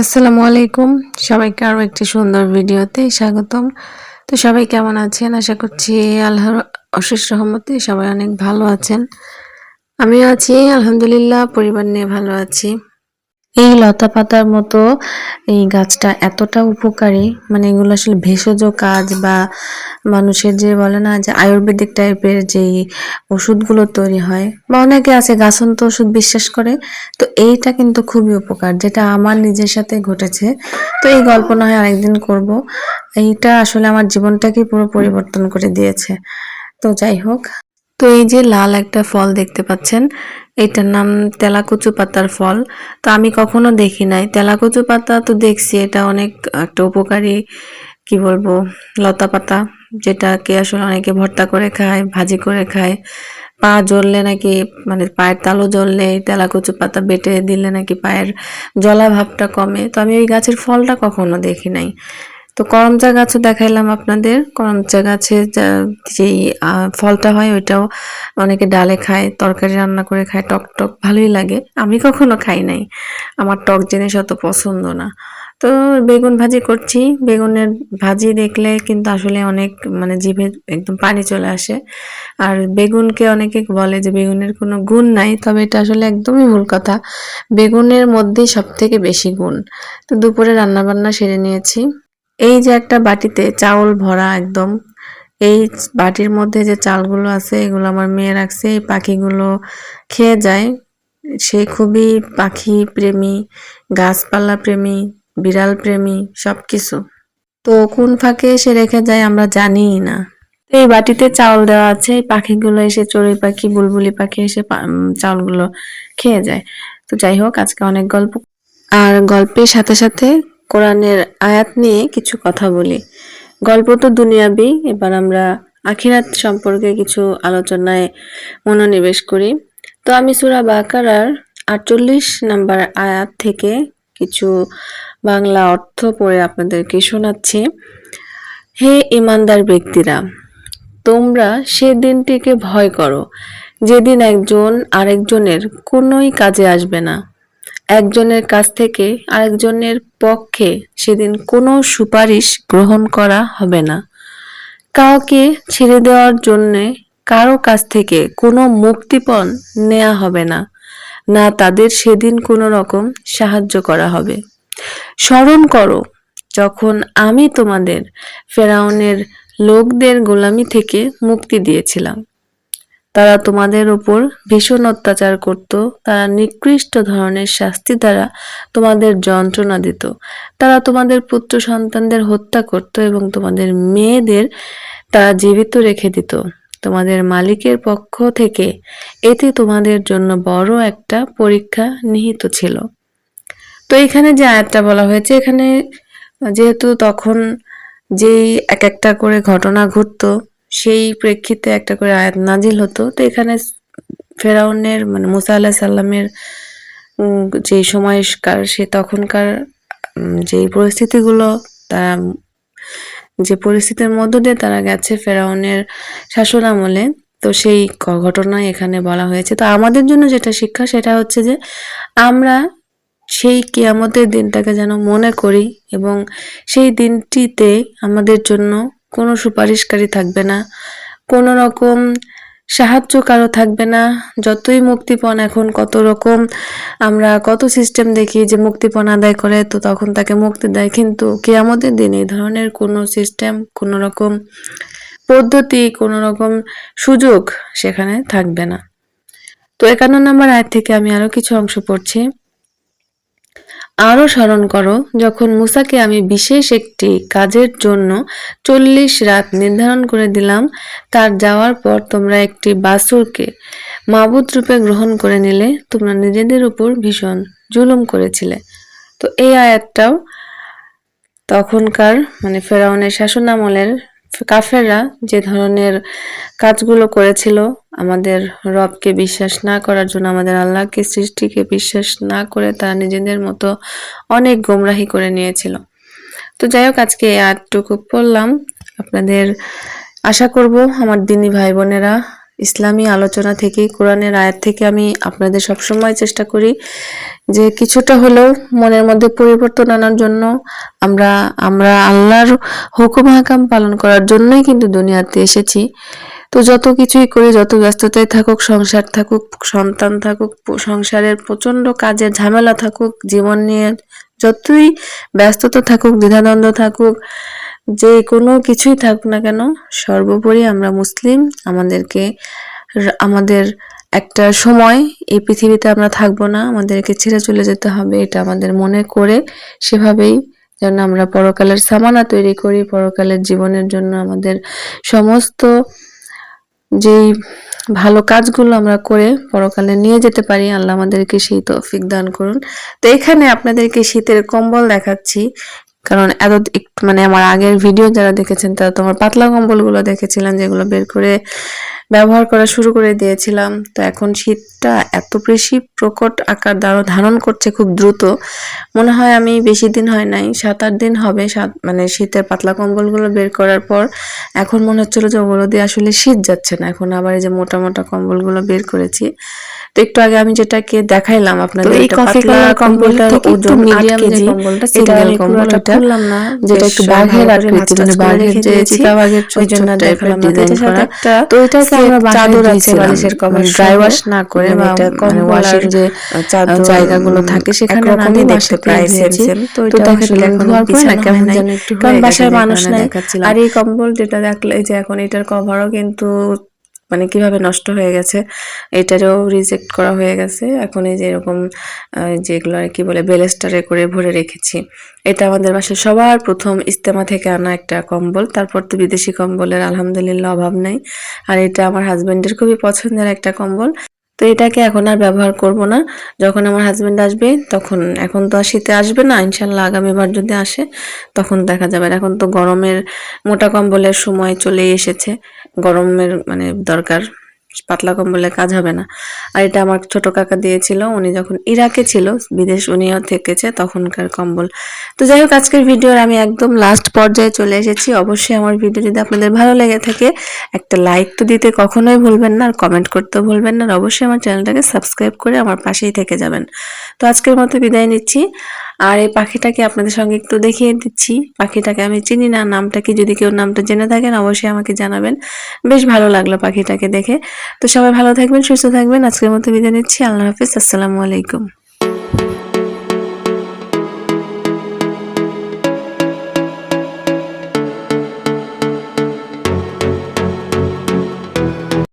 আসসালামু আলাইকুম। সবাইকে আরও একটি সুন্দর ভিডিওতে স্বাগতম। তো সবাই কেমন আছেন? আশা করছি আল্লাহর অশেষ রহমতে সবাই অনেক ভালো আছেন। আমিও আছি, আলহামদুলিল্লাহ, পরিবার নিয়ে ভালো আছি। এই লতা পাতার মতো এই গাছটা এতটা উপকারী মানে এগুলো আসলে ভেষজ কাজ বা মানুষের যে বলে না যে আয়ুর্বেদিক টাইপের যেই ওষুধগুলো তৈরি হয়, বা অনেকে আছে গাছন্ত ওষুধ বিশ্বাস করে, তো এইটা কিন্তু খুবই উপকার যেটা আমার নিজের সাথে ঘটেছে। তো এই গল্প না হয় আরেকদিন করব। এইটা আসলে আমার জীবনটাকে পুরো পরিবর্তন করে দিয়েছে। তো যাই হোক। তো এই যে লাল একটা ফল দেখতে পাচ্ছেন, এটার নাম তেলাকুচু পাতার ফল। তো আমি কখনো দেখি নাই। তেলাকুচু পাতা তো দেখছি, এটা অনেক একটা উপকারী, কি বলব, লতা পাতা, যেটাকে আসলে অনেকে ভর্তা করে খায়, ভাজি করে খায়। পা জ্বললে নাকি মানে পায়ের তালু জ্বললে তেলাকুচু পাতা বেটে দিলে নাকি পায়ের জলা ভাবটা কমে। তো আমি ওই গাছের ফলটা কখনো দেখি নাই। তো করমচা গাছও দেখাইলাম আপনাদের। করমচা গাছে যেই ফলটা হয় ওইটাও অনেকে ডালে খায়, তরকারি রান্না করে খায়, টক টক ভালোই লাগে। আমি কখনো খাই নাই। আমার টক জিনিস অত পছন্দ না। তো বেগুন ভাজি করছি। বেগুনের ভাজি দেখলে কিন্তু আসলে অনেক মানে জিভে একদম পানি চলে আসে। আর বেগুনকে অনেকে বলে যে বেগুনের কোনো গুণ নাই, তবে এটা আসলে একদমই ভুল কথা। বেগুনের মধ্যেই সব থেকে বেশি গুণ। তো দুপুরে রান্নাবান্না সেরে নিয়েছি। এই যে একটা বাটিতে চাউল ভরা একদম, এই বাটির মধ্যে যে চালগুলো আছে, এগুলো আমার মেয়ে রাখছে, এই পাখিগুলো খেয়ে যায়। সে খুবই পাখি প্রেমী, গাছপালা প্রেমী, বিড়াল প্রেমী সব কিছু তো কোন ফাঁকে এসে রেখে যায় আমরা জানিই না। এই বাটিতে চাউল দেওয়া আছে, এই পাখিগুলো এসে চড়ুই পাখি, বুলবুলি পাখি এসে চাউলগুলো খেয়ে যায়। তো যাই হোক, আজকে অনেক গল্প। আর গল্পের সাথে সাথে কোরআনের আয়াত নিয়ে কিছু কথা বলি। গল্প তো দুনিয়াবি, এবার আমরা আখিরাত সম্পর্কে কিছু আলোচনায় মনোনিবেশ করি। তো আমি সুরা বাকারার আটচল্লিশ নাম্বার আয়াত থেকে কিছু বাংলা অর্থ পড়ে আপনাদেরকে শোনাচ্ছি। হে ইমানদার ব্যক্তিরা, তোমরা সে দিনটিকে ভয় করো, যেদিন একজন আরেকজনের কোনোই কাজে আসবে না। একজনের কাছ থেকে আরেকজনের পক্ষে সেদিন কোনো সুপারিশ গ্রহণ করা হবে না। কাউকে ছেড়ে দেওয়ার জন্যে কারও কাছ থেকে কোনো মুক্তিপণ নেওয়া হবে না। না তাদের সেদিন কোনো রকম সাহায্য করা হবে। স্মরণ করো, যখন আমি তোমাদের ফেরাউনের লোকদের গোলামি থেকে মুক্তি দিয়েছিলাম তারা তোমাদের উপর ভীষণ অত্যাচার করত, তারা নিকৃষ্ট ধরনের শাস্তি দ্বারা তোমাদের যন্ত্রণা দিত। তারা তোমাদের পুত্র সন্তানদের হত্যা করত এবং তোমাদের মেয়েদের তারা জীবিত রেখে দিত। তোমাদের মালিকের পক্ষ থেকে এতে তোমাদের জন্য বড় একটা পরীক্ষা নিহিত ছিল। তো এখানে যে আয়াতটা বলা হয়েছে, এখানে যেহেতু তখন যেই এক একটা করে ঘটনা ঘটতো সেই প্রেক্ষিতে একটা করে আয়াত নাজিল হতো। তো এখানে ফেরাউনের মানে মুসা আল্লাহ সাল্লামের যে সময়কার, সে তখনকার যে পরিস্থিতিগুলো তারা, যে পরিস্থিতির মধ্য দিয়ে তারা গেছে ফেরাউনের শাসন আমলে তো সেই ঘটনায় এখানে বলা হয়েছে। তো আমাদের জন্য যেটা শিক্ষা, সেটা হচ্ছে যে আমরা সেই কেয়ামতের দিনটাকে যেন মনে করি এবং সেই দিনটিতে আমাদের জন্য কোনো সুপারিশকারী থাকবে না। কোনো রকম সাহায্য কারও থাকবে না। যতই মুক্তিপণ এখন কত রকম, আমরা কত সিস্টেম দেখি যে মুক্তিপণ আদায় করে, তো তখন তাকে মুক্তি দেয়। কিন্তু কেয়ামতের দিন এই ধরনের কোনো সিস্টেম কোনো রকম পদ্ধতি, কোনো রকম সুযোগ সেখানে থাকবে না। তো একান্ন নম্বর আয় থেকে আমি আরও কিছু অংশ পড়ছি। আরও স্মরণ করো, যখন মুসাকে আমি বিশেষ একটি কাজের জন্য চল্লিশ রাত নির্ধারণ করে দিলাম, তার যাওয়ার পর তোমরা একটি বাসুরকে মাবুদ রূপে গ্রহণ করে নিলে, তোমরা নিজেদের উপর ভীষণ জুলুম করেছিলে। তো এই আয়াতটাও তখনকার মানে ফেরাউনের শাসনামলের কাফেররা যে ধরনের কাজগুলো করেছিল, আমাদের রবকে বিশ্বাস না করার জন্য, আমাদের আল্লাহকে, সৃষ্টিকে বিশ্বাস না করে তারা নিজেদের মতো অনেক গোমরাহি করে নিয়েছিল। তো যাই হোক, আজকে আটটুকু পড়লাম। আপনাদের আশা করব, আমার দিনী ভাই বোনেরা ইসলামী আলোচনা থেকেই কোরআনের আয়াত থেকে আমি আপনাদের সবসময় চেষ্টা করি যে কিছুটা হলেও মনের মধ্যে পরিবর্তন আনার জন্য। আমরা আমরা আল্লাহর হুকুম হাকাম পালন করার জন্যই কিন্তু দুনিয়াতে এসেছি। তো যত কিছুই করি, যত ব্যস্ততায় থাকুক, সংসার থাকুক, সন্তান থাকুক সংসারের প্রচণ্ড কাজের ঝামেলা থাকুক, জীবন নিয়ে যতই ব্যস্ততা থাকুক, দ্বিধাদ্বন্দ্ব থাকুক যে কোনো কিছুই থাকুক না কেন, সর্বোপরি আমরা মুসলিম, আমাদেরকে আমাদের একটা সময় এই পৃথিবীতে আমরা থাকব না, আমাদেরকে ছেড়ে চলে যেতে হবে, এটা আমাদের মনে করে সেভাবেই যেন আমরা পরকালের সামানা তৈরি করি, পরকালের জীবনের জন্য আমাদের সমস্ত যেই ভালো কাজগুলো আমরা করে পরকালে নিয়ে যেতে পারি, আল্লাহ আমাদেরকে সেই তৌফিক দান করুন। তো এখানে আপনাদেরকে শীতের কম্বল দেখাচ্ছি। কারণ এত একটু মানে আমার আগের ভিডিও যারা দেখেছেন, তারা তোমার পাতলা কম্বলগুলো দেখেছিলেন, যেগুলো বের করে ব্যবহার করা শুরু করে দিয়েছিলাম। তো এখন শীতটা এত বেশি প্রকট আকার দ্বারা, ধারণ করছে খুব দ্রুত। মনে হয় আমি বেশি দিন হয় নাই সাত আট দিন হবে সাত মানে শীতের পাতলা কম্বলগুলো বের করার পর। এখন মনে হচ্ছিল যে ওগুলো দিয়ে আসলে শীত যাচ্ছে না। এখন আবার এই যে মোটা মোটা কম্বলগুলো বের করেছি। তো একটু আগে আমি যেটাকে দেখাইলাম আপনাদের এই কফি কালার কম্বলটার ওজন মিডিয়াম যে কম্বলটা সিঙ্গেল কম্বলটা খুললাম না যেটা একটু বাঘের আকৃতি মানে বাঘের যে চিতা বাঘের ওই জন্য দেখালাম ডিজাইন করা। তো এটাকে আমরা চাদর আছে বালিশের কভার ড্রাই ওয়াশ না করে বা মানে ওয়াশের যে চাদর জায়গাগুলো থাকে সেখানে আমি দেখতে প্রায় সেম তো এটা আসলে পর না কেমন যেন একটু কারণ বাসায় মানুষ নাই আর এই কম্বল যেটা দেখলে যে এখন এটার কভারও কিন্তু মানে কীভাবে নষ্ট হয়ে গেছে, এটারও রিজেক্ট করা হয়ে গেছে। এখন এই যে এরকম যেগুলো আর কি বলে, বেলেস্টারে করে ভরে রেখেছি। এটা আমাদের বাসায় সবার প্রথম ইস্তেমা থেকে আনা একটা কম্বল। তারপর তো বিদেশি কম্বলের আলহামদুলিল্লাহ অভাব নাই। আর এটা আমার হাজব্যান্ডের খুবই পছন্দের একটা কম্বল। তো এটাকে এখন আর ব্যবহার করব না। যখন আমার হাজব্যান্ড আসবে, তখন, এখন তো আর শীতে আসবে না ইনশাল্লাহ আগামীবার যদি আসে, তখন দেখা যাবে। এখন তো গরমের মোটা কম্বলের সময় চলে এসেছে, গরমের মানে দরকার। পাতলা কম্বলে কাজ হবে না। আর এটা আমার ছোট কাকা দিয়েছিল, উনি যখন ইরাকে ছিল, বিদেশ উনিও থেকেছে তখনকার কম্বল। তো যাই হোক, আজকের ভিডিওর আমি একদম লাস্ট পর্যায়ে চলে এসেছি। অবশ্যই আমার ভিডিও যদি আপনাদের ভালো লেগে থাকে, একটা লাইক তো দিতে কখনোই ভুলবেন না, আর কমেন্ট করতেও ভুলবেন না, আর অবশ্যই আমার চ্যানেলটাকে সাবস্ক্রাইব করে আমার পাশেই থেকে যাবেন। তো আজকের মতো বিদায় নিচ্ছি। আর এই পাখিটাকে আপনাদের সঙ্গে একটু দেখিয়ে দিচ্ছি। পাখিটাকে আমি চিনি না, নামটা কি যদি কেউ নামটা জেনে থাকেন, অবশ্যই আমাকে জানাবেন। বেশ ভালো লাগল পাখিটাকে দেখে। তো সবাই ভালো থাকবেন, সুস্থ থাকবেন। আজকের মতো বিদায় নিচ্ছি। আল্লাহ হাফিজ, আসসালামু আলাইকুম।